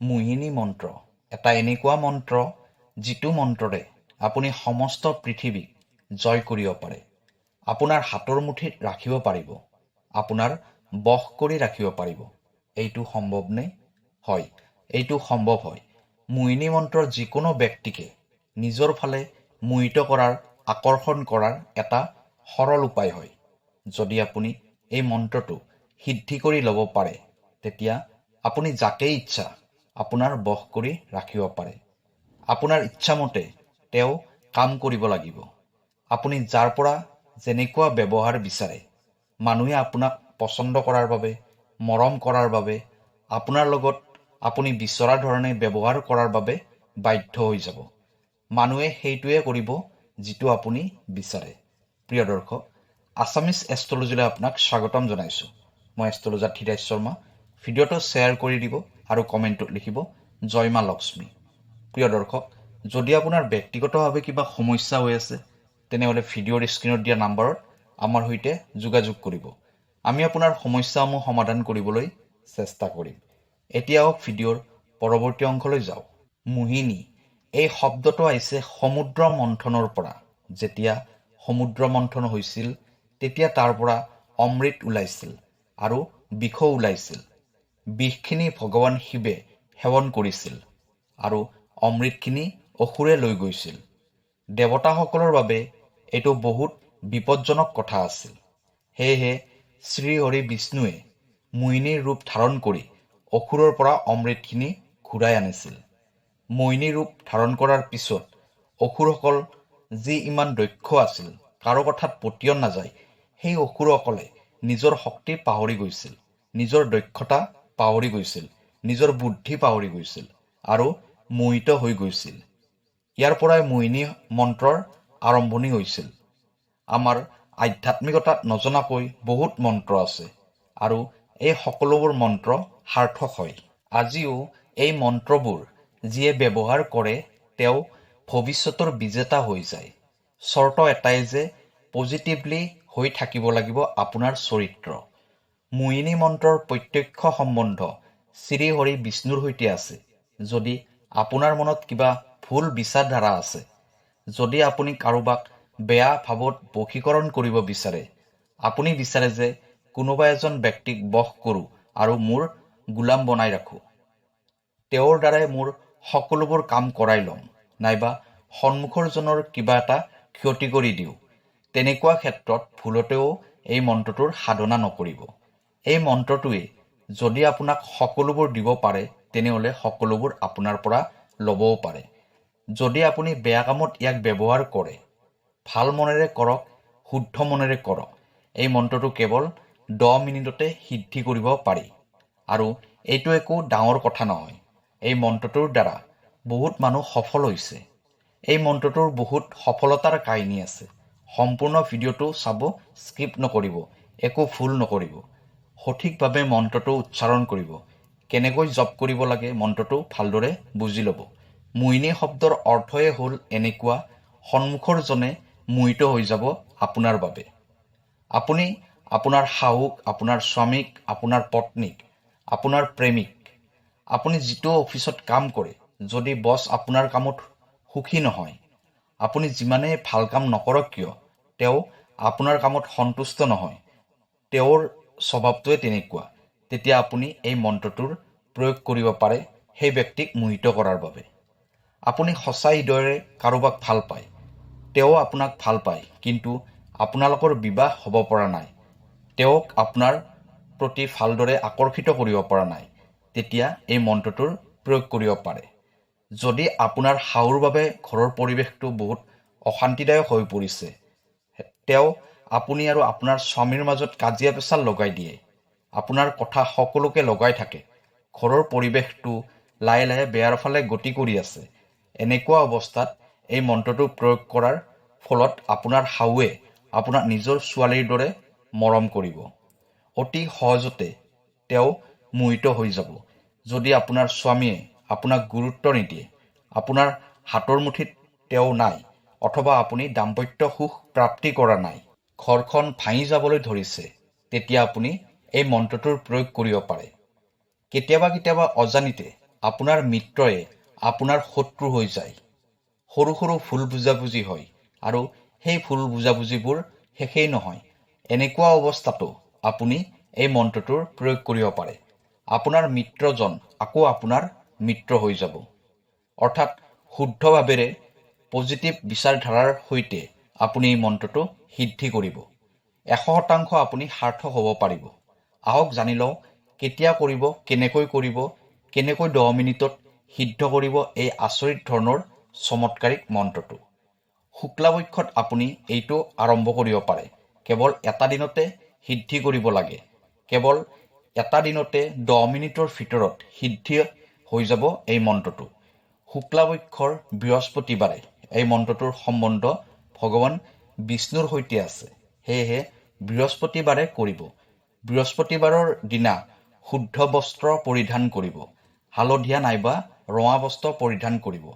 মোহিনী মন্ত্ৰ। এটা এনেকুৱা মন্ত্ৰ যিটো মন্ত্ৰৰে আপুনি সমস্ত পৃথিৱীক জয় কৰিব পাৰে। আপোনাৰ হাতৰ মুঠিত ৰাখিব পাৰিব। আপোনাৰ বশ কৰি ৰাখিব পাৰিব। এইটো সম্ভৱনে? হয়, এইটো সম্ভৱ হয়। মোহিনী মন্ত্ৰৰ যিকোনো ব্যক্তিকে নিজৰ ফালে মোহিত কৰাৰ, আকৰ্ষণ কৰাৰ এটা সৰল উপায় হয়। যদি আপুনি এই মন্ত্ৰটো সিদ্ধি কৰি ল'ব পাৰে, তেতিয়া আপুনি যাকেই ইচ্ছা আপোনাৰ বশ কৰি ৰাখিব পাৰে। আপোনাৰ ইচ্ছামতে তেওঁ কাম কৰিব লাগিব। আপুনি যাৰ পৰা যেনেকুৱা ব্যৱহাৰ বিচাৰে, মানুহে আপোনাক পচন্দ কৰাৰ বাবে, মৰম কৰাৰ বাবে, আপোনাৰ লগত আপুনি বিচৰা ধৰণে ব্যৱহাৰ কৰাৰ বাবে বাধ্য হৈ যাব। মানুহে সেইটোৱে কৰিব যিটো আপুনি বিচাৰে। প্ৰিয় দৰ্শক আছামিজ এষ্ট্ৰলজিলৈ আপোনাক স্বাগতম জনাইছোঁ। মই এষ্ট্ৰলজাৰ ধীৰাজ শৰ্মা, ভিডিঅ'টো শ্বেয়াৰ কৰি দিব। আৰু কমেণ্টত লিখিব জয় মা লক্ষ্মী। প্ৰিয় দৰ্শক, যদি আপোনাৰ ব্যক্তিগতভাৱে কিবা সমস্যা হৈ আছে, তেনেহ'লে ভিডিঅ'ৰ স্ক্ৰীণত দিয়া নাম্বাৰত আমাৰ সৈতে যোগাযোগ কৰিব। আমি আপোনাৰ সমস্যাসমূহ সমাধান কৰিবলৈ চেষ্টা কৰিম। এতিয়াও ভিডিঅ'ৰ পৰৱৰ্তী অংশলৈ যাওঁ। মোহিনী, এই শব্দটো আহিছে সমুদ্ৰ মন্থনৰ পৰা। যেতিয়া সমুদ্ৰ মন্থন হৈছিল, তেতিয়া তাৰ পৰা অমৃত ওলাইছিল আৰু বিষো ওলাইছিল। বিষখিনি ভগৱান শিৱে সেৱন কৰিছিল আৰু অমৃতখিনি অসুৰে লৈ গৈছিল। দেৱতাসকলৰ বাবে এইটো বহুত বিপদজনক কথা আছিল। সেয়েহে শ্ৰীহৰি বিষ্ণুৱে মোহিনীৰ ৰূপ ধাৰণ কৰি অসুৰৰ পৰা অমৃতখিনি ঘূৰাই আনিছিল। মোহিনী ৰূপ ধাৰণ কৰাৰ পিছত অসুৰসকল যি ইমান দক্ষ আছিল কাৰো কথাত পতিয়ন নাযায় সেই অসুৰসকলে নিজৰ শক্তি পাহৰি গৈছিল নিজৰ দক্ষতা পাহৰি গৈছিল। নিজৰ বুদ্ধি পাহৰি গৈছিল আৰু মোহিত হৈ গৈছিল। ইয়াৰ পৰাই মোহিনী মন্ত্ৰৰ আৰম্ভণি হৈছিল। আমাৰ আধ্যাত্মিকতাত নজনাকৈ বহুত মন্ত্ৰ আছে আৰু এই সকলোবোৰ মন্ত্ৰ সাৰ্থক হয়। আজিও এই মন্ত্ৰবোৰ যিয়ে ব্যৱহাৰ কৰে তেওঁ ভৱিষ্যতৰ বিজেতা হৈ যায়। চৰ্ত এটাই যে পজিটিভলি হৈ থাকিব লাগিব আপোনাৰ চৰিত্ৰ। মোহিনী মন্ত্ৰৰ প্ৰত্যক্ষ সম্বন্ধ শ্ৰীহৰি বিষ্ণুৰ সৈতে আছে। যদি আপোনাৰ মনত কিবা ভুল বিচাৰধাৰা আছে যদি আপুনি কাৰোবাক বেয়া ভাৱত বশীকৰণ কৰিব বিচাৰে আপুনি বিচাৰে যে কোনোবা এজন ব্যক্তিক বশ কৰোঁ আৰু মোৰ গোলাম বনাই ৰাখোঁ। তেওঁৰ দ্বাৰাই মোৰ সকলোবোৰ কাম কৰাই ল'ম নাইবা সন্মুখৰজনৰ কিবা এটা ক্ষতি কৰি দিওঁ। তেনেকুৱা ক্ষেত্ৰত ভুলতেও এই মন্ত্ৰটোৰ সাধনা নকৰিব। এই মন্ত্ৰটোৱে যদি আপোনাক সকলোবোৰ দিব পাৰে তেনেহ'লে সকলোবোৰ আপোনাৰ পৰা ল'বও পাৰে। যদি আপুনি বেয়া কামত ইয়াক ব্যৱহাৰ কৰে ভাল মনেৰে কৰক শুদ্ধ মনেৰে কৰক এই মন্ত্ৰটো কেৱল দহ মিনিটতে সিদ্ধি কৰিব পাৰি। আৰু এইটো একো ডাঙৰ কথা নহয়। এই মন্ত্ৰটোৰ দ্বাৰা বহুত মানুহ সফল হৈছে। এই মন্ত্ৰটোৰ বহুত সফলতাৰ কাহিনী আছে। সম্পূৰ্ণ ভিডিঅ'টো চাব স্কিপ নকৰিব একো ভুল নকৰিব। সঠিকভাৱে মন্ত্ৰটো উচ্চাৰণ কৰিব। কেনেকৈ জপ কৰিব লাগে মন্ত্ৰটো ভালদৰে বুজি ল'ব। মোহিনী শব্দৰ অৰ্থই হ'ল এনেকুৱা সন্মুখৰজনে মোহিত হৈ যাব আপোনাৰ বাবে। আপুনি আপোনাৰ শাহুক আপোনাৰ স্বামীক আপোনাৰ পত্নীক আপোনাৰ প্ৰেমিক আপুনি যিটো অফিচত কাম কৰে যদি বছ আপোনাৰ কামত সুখী নহয় আপুনি যিমানেই ভাল কাম নকৰক কিয় তেওঁ আপোনাৰ কামত সন্তুষ্ট নহয় তেওঁৰ স্বভাৱটোৱে তেনেকুৱা। তেতিয়া আপুনি এই মন্ত্ৰটোৰ প্ৰয়োগ কৰিব পাৰে সেই ব্যক্তিক মোহিত কৰাৰ বাবে। আপুনি সঁচা হৃদয়েৰে কাৰোবাক ভাল পায়। তেওঁ আপোনাক ভাল পায় কিন্তু আপোনালোকৰ বিবাহ হ'ব পৰা নাই। তেওঁক আপোনাৰ প্ৰতি ভালদৰে আকৰ্ষিত কৰিব পৰা নাই। তেতিয়া এই মন্ত্ৰটোৰ প্ৰয়োগ কৰিব পাৰে। যদি আপোনাৰ শাহুৰ বাবে ঘৰৰ পৰিৱেশটো বহুত অশান্তিদায়ক হৈ পৰিছে তেওঁ আপুনি আৰু আপোনাৰ স্বামীৰ মাজত কাজিয়া পেচাল লগাই দিয়ে। আপোনাৰ কথা সকলোকে লগাই থাকে। ঘৰৰ পৰিৱেশটো লাহে লাহে বেয়াৰ ফালে গতি কৰি আছে। এনেকুৱা অৱস্থাত এই মন্ত্ৰটো প্ৰয়োগ কৰাৰ ফলত আপোনাৰ শাহুৱে আপোনাক নিজৰ ছোৱালীৰ দৰে মৰম কৰিব। অতি সহজতে তেওঁ মোহিত হৈ যাব। যদি আপোনাৰ স্বামীয়ে আপোনাক গুৰুত্ব নিদিয়ে আপোনাৰ হাতৰ মুঠিত তেওঁ নাই অথবা আপুনি দাম্পত্য সুখ প্ৰাপ্তি কৰা নাই। ঘৰখন ভাঙি যাবলৈ ধৰিছে তেতিয়া আপুনি এই মন্ত্ৰটোৰ প্ৰয়োগ কৰিব পাৰে। কেতিয়াবা কেতিয়াবা অজানিতে আপোনাৰ মিত্ৰয়ে আপোনাৰ শত্ৰু হৈ যায়। সৰু সৰু ভুল বুজাবুজি হয় আৰু সেই ভুল বুজাবুজিবোৰ শেষেই নহয়। এনেকুৱা অৱস্থাতো আপুনি এই মন্ত্ৰটোৰ প্ৰয়োগ কৰিব পাৰে। আপোনাৰ মিত্ৰজন আকৌ আপোনাৰ মিত্ৰ হৈ যাব। অৰ্থাৎ শুদ্ধ ভাৱেৰে পজিটিভ বিচাৰধাৰাৰ সৈতে আপুনি এই মন্ত্ৰটো সিদ্ধি কৰিব। এশ শতাংশ আপুনি সাৰ্থক হ'ব পাৰিব। আহক জানি লওঁ কেতিয়া কৰিব কেনেকৈ কৰিব কেনেকৈ দহ মিনিটত সিদ্ধ কৰিব এই আচৰিত ধৰণৰ চমৎকাৰিক মন্ত্ৰটো। শুক্লাপক্ষত আপুনি এইটো আৰম্ভ কৰিব পাৰে। কেৱল এটা দিনতে সিদ্ধি কৰিব লাগে। কেৱল এটা দিনতে দহ মিনিটৰ ভিতৰত সিদ্ধি হৈ যাব এই মন্ত্ৰটো। শুক্লাপক্ষৰ বৃহস্পতিবাৰে এই মন্ত্ৰটোৰ সম্বন্ধ ভগৱান বিষ্ণুৰ সৈতে আছে। সেয়েহে বৃহস্পতিবাৰে কৰিব। বৃহস্পতিবাৰৰ দিনা শুদ্ধ বস্ত্ৰ পৰিধান কৰিব। হালধীয়া নাইবা ৰঙা বস্ত্ৰ পৰিধান কৰিব।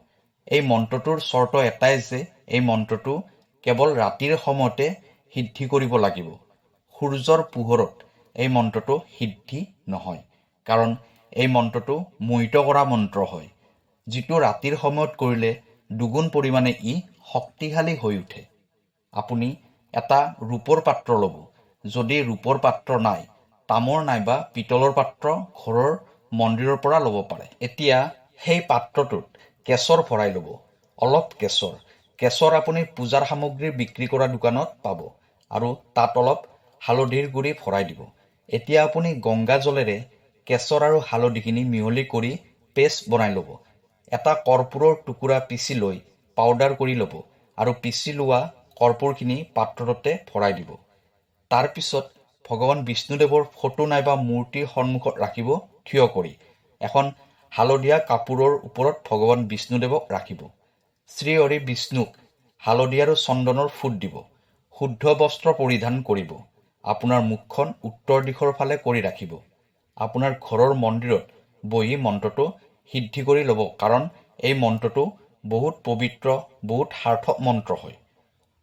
এই মন্ত্ৰটোৰ চৰ্ত এটাই যে এই মন্ত্ৰটো কেৱল ৰাতিৰ সময়তে সিদ্ধি কৰিব লাগিব। সূৰ্যৰ পোহৰত এই মন্ত্ৰটো সিদ্ধি নহয়, কাৰণ এই মন্ত্ৰটো মোহিত কৰা মন্ত্ৰ হয়, যিটো ৰাতিৰ সময়ত কৰিলে দুগুণ পৰিমাণে ই শক্তিশালী হৈ উঠে। আপুনি এটা ৰূপৰ পাত্ৰ ল'ব। যদি ৰূপৰ পাত্ৰ নাই, তামৰ নাইবা পিতলৰ পাত্ৰ ঘৰৰ মন্দিৰৰ পৰা ল'ব পাৰে। এতিয়া সেই পাত্ৰটোত কেশৰ ভৰাই ল'ব। অলপ কেশৰ কেশৰ আপুনি পূজাৰ সামগ্ৰী বিক্ৰী কৰা দোকানত পাব আৰু তাত অলপ হালধিৰ গুড়ি ভৰাই দিব। এতিয়া আপুনি গংগা জলেৰে কেশৰ আৰু হালধিখিনি মিহলি কৰি পেষ্ট বনাই ল'ব। এটা কৰ্পূৰৰ টুকুৰা পিচি লৈ পাউডাৰ কৰি ল'ব আৰু পিচি লোৱা কৰ্পূৰখিনি পাত্ৰটোতে ভৰাই দিব। তাৰপিছত ভগৱান বিষ্ণুদেৱৰ ফটো নাইবা মূৰ্তিৰ সন্মুখত ৰাখিব থিয় কৰি। এখন হালধীয়া কাপোৰৰ ওপৰত ভগৱান বিষ্ণুদেৱক ৰাখিব। শ্ৰীহৰি বিষ্ণুক হালধি আৰু চন্দনৰ ফুট দিব। শুদ্ধ বস্ত্ৰ পৰিধান কৰিব। আপোনাৰ মুখখন উত্তৰ দিশৰ ফালে কৰি ৰাখিব। আপোনাৰ ঘৰৰ মন্দিৰত বহি মন্ত্ৰটো সিদ্ধি কৰি ল'ব। কাৰণ এই মন্ত্ৰটো বহুত পবিত্ৰ বহুত সাৰ্থক মন্ত্ৰ হয়।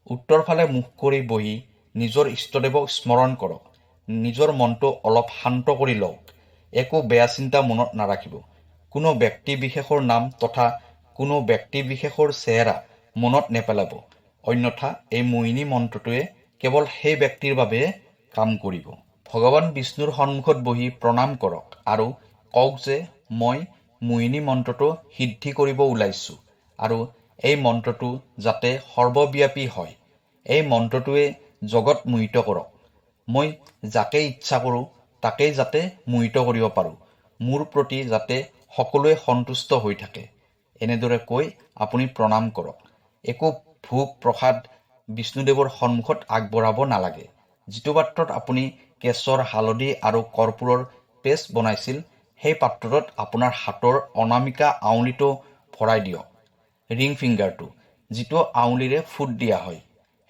উত্তৰ ফালে মুখ কৰি বহি নিজৰ ইষ্টদেৱক স্মৰণ কৰক নিজৰ মনটো অলপ শান্ত কৰি লওক একো বেয়া চিন্তা মনত নাৰাখিব। কোনো ব্যক্তি বিশেষৰ নাম তথা কোনো ব্যক্তি বিশেষৰ চেহেৰা মনত নেপেলাব অন্যথা এই মোহিনী মন্ত্ৰটোৱে কেৱল সেই ব্যক্তিৰ বাবে কাম কৰিব। ভগৱান বিষ্ণুৰ সন্মুখত বহি প্ৰণাম কৰক আৰু কওক যে মই মোহিনী মন্ত্ৰটো সিদ্ধি কৰিব ওলাইছোঁ আৰু এই মন্ত্ৰটো যাতে সৰ্বব্যাপী হয়। এই মন্ত্ৰটোৱে জগত মোহিত কৰক। মই যাকে ইচ্ছা কৰোঁ তাকেই যাতে মোহিত কৰিব পাৰোঁ। মোৰ প্ৰতি যাতে সকলোৱে সন্তুষ্ট হৈ থাকে এনেদৰে কৈ আপুনি প্ৰণাম কৰক। একো ভোগ প্ৰসাদ বিষ্ণুদেৱৰ সন্মুখত আগবঢ়াব নালাগে। যিটো পাত্ৰত আপুনি কেশৰ হালধি আৰু কৰ্পূৰৰ পেষ্ট বনাইছিল সেই পাত্ৰটোত আপোনাৰ হাতৰ অনামিকা আঙুলিটো ভৰাই দিয়ক। ৰিং ফিংগাৰটো যিটো আঙুলিৰে ফুট দিয়া হয়।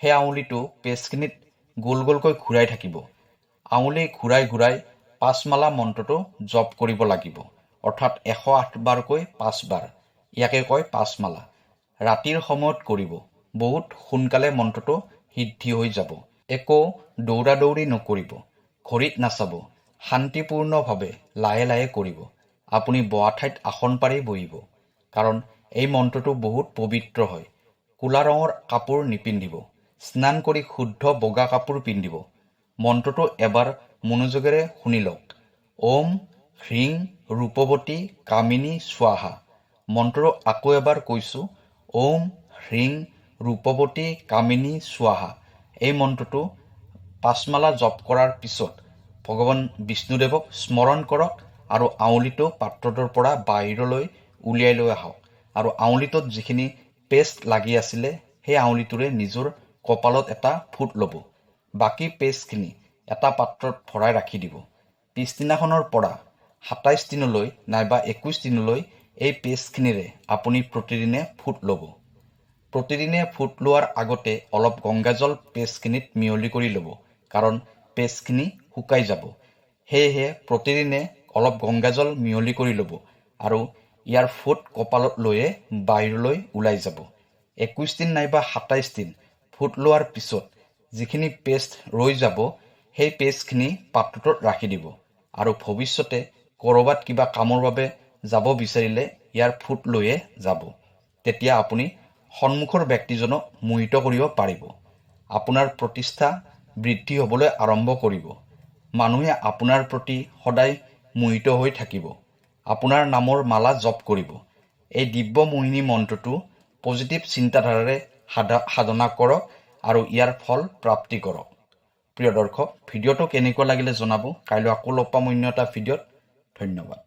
সেই আঙুলিটো পেষ্টখিনিত গোল গোলকৈ ঘূৰাই থাকিব। আঙুলি ঘূৰাই ঘূৰাই পাঁচমালা মন্ত্ৰটো জপ কৰিব লাগিব। অৰ্থাৎ এশ আঠবাৰকৈ পাঁচবাৰ। ইয়াকে কয় পাঁচমালা। ৰাতিৰ সময়ত কৰিব। বহুত সোনকালে মন্ত্ৰটো সিদ্ধি হৈ যাব। একো দৌৰা দৌৰি নকৰিব। ঘড়ীত নাচাব। শান্তিপূৰ্ণভাৱে লাহে লাহে কৰিব। আপুনি বহা ঠাইত আসন পাৰি বহিব। কাৰণ এই মন্ত্ৰটো বহুত পবিত্ৰ হয়। ক'লা ৰঙৰ কাপোৰ নিপিন্ধিব। স্নান কৰি শুদ্ধ বগা কাপোৰ পিন্ধিব। মন্ত্ৰটো এবাৰ মনোযোগেৰে শুনি লওক। ওম হ্ৰিং ৰূপৱতী কামিনী স্বাহা। মন্ত্ৰটো আকৌ এবাৰ কৈছোঁ, ওম হ্ৰিং ৰূপৱতী কামিনী স্বাহা। এই মন্ত্ৰটো পাঁচমালা জপ কৰাৰ পিছত ভগৱান বিষ্ণুদেৱক স্মৰণ কৰক আৰু আঙুলিটো পাত্ৰটোৰ পৰা বাহিৰলৈ উলিয়াই লৈ আহক। আৰু আঙুলিটোত যিখিনি পেষ্ট লাগি আছিলে, সেই আঙুলিটোৰে নিজৰ কপালত এটা ফুট ল'ব। বাকী পেষ্টখিনি এটা পাত্ৰত ভৰাই ৰাখি দিব। পিছদিনাখনৰ পৰা সাতাইছ দিনলৈ নাইবা একৈছ দিনলৈ এই পেষ্টখিনিৰে আপুনি প্ৰতিদিনে ফুট ল'ব। প্ৰতিদিনে ফুট লোৱাৰ আগতে অলপ গংগাজল পেষ্টখিনিত মিহলি কৰি ল'ব, কাৰণ পেষ্টখিনি শুকাই যাব। সেয়েহে প্ৰতিদিনে অলপ গংগাজল মিহলি কৰি ল'ব আৰু ইয়াৰ ফুট কপালত লৈয়ে বাহিৰলৈ ওলাই যাব। একৈছ দিন নাইবা সাতাইছ দিন ফুট লোৱাৰ পিছত যিখিনি পেষ্ট ৰৈ যাব, সেই পেষ্টখিনি পাত্ৰটোত ৰাখি দিব। আৰু ভৱিষ্যতে ক'ৰবাত কিবা কামৰ বাবে যাব বিচাৰিলে ইয়াৰ ফুট লৈয়ে যাব। তেতিয়া আপুনি সন্মুখৰ ব্যক্তিজনক মোহিত কৰিব পাৰিব। আপোনাৰ প্ৰতিষ্ঠা বৃদ্ধি হ'বলৈ আৰম্ভ কৰিব। মানুহে আপোনাৰ প্ৰতি সদায় মোহিত হৈ থাকিব। আপোনাৰ নামৰ মালা জপ কৰিব। এই দিব্য মোহিনী মন্ত্ৰটো পজিটিভ চিন্তাধাৰাৰে সাধা সাধনা কৰক আৰু ইয়াৰ ফল প্ৰাপ্তি কৰক। প্ৰিয় দৰ্শক ভিডিঅ'টো কেনেকুৱা লাগিলে জনাব? কাইলৈ আকৌ লগ পাম অন্য এটা ভিডিঅ'ত। ধন্যবাদ।